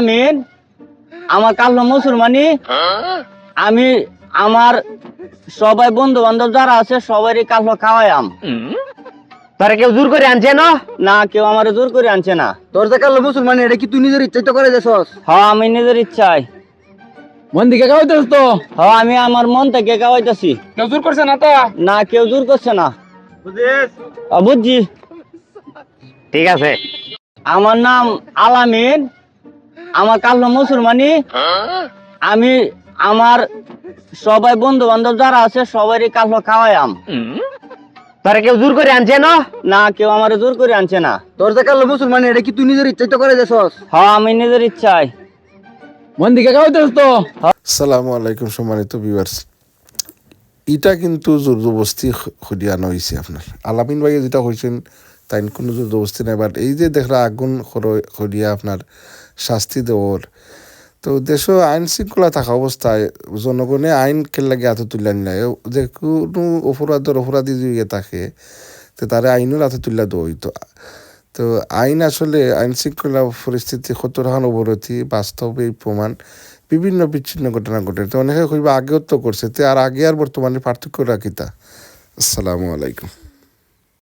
আমিন। আমার কাল্লো মুসলমানি। আমি আমার সবাই বন্ধু বান্ধব যারা আছে সবারই কাল্লো খাওয়াইয়াম তারা কেউ জোর করে আনছে না? না কেউ আমার জোর করে আনছে না। তোর যে কালো মুসলমান এটা কি তুই নিজের ইচ্ছাই তো করে দেছস হ আমি নিজের ইচ্ছায়। মন দিকে খাওয়াইতেছ তো? হ আমি আমার মন থেকে খাওয়াইতেছি? কেউ জোর করছে না তো? না কেউ জোর করছে না। বুঝছি। ঠিক আছে। আমার নাম আলামিন। আমার কাল্লো মুসলমানি। আমি আমার সবাই বন্ধু বান্ধব যারা আছে সবারই কাল্লো খাওয়াইয়াম। তারা কেউ জোর করে আনছে না? না কেউ আমার জোর করে আনছে না। তোর যে কালো মুসলমান এটা কি তুই নিজের ইচ্ছাই তো করে দেছস হ আমি নিজের ইচ্ছায়। মন দিকে খাওয়াইতেছ তো? সালামু আলাইকুম সম্মানিত ভিউয়ার্স ইটা কিন্তু জোরজবস্তি সদিয়ানো হয়েছে আপনার। আলামিন ভাইয়ে যেটা হয়েছেন তাই কোনো জোরজবস্তি নাই বাট এই যে দেখরা আগুন সদিয়া আপনার শাস্তি দেওয়ার। তো দেশ আইন শৃঙ্খলা থাকা অবস্থায় জনগণে আইন কেলাগে হাতে তুলে নাই। যে কোনো অপরাধের অপরাধী যদি থাকে, তো তারা আইনের হাতে তুলে দেওয়া হইতো তো আইন আসলে আইন শৃঙ্খলা পরিস্থিতি কতটাখান অবনতি বাস্তবে প্রমাণ বিভিন্ন বিচ্ছিন্ন ঘটনা ঘটে। তো অনেকে কইবা আগেও তো করছে তো আর আগে আর বর্তমানে পার্থক্য রাখিতা আসসালামু আলাইকুম।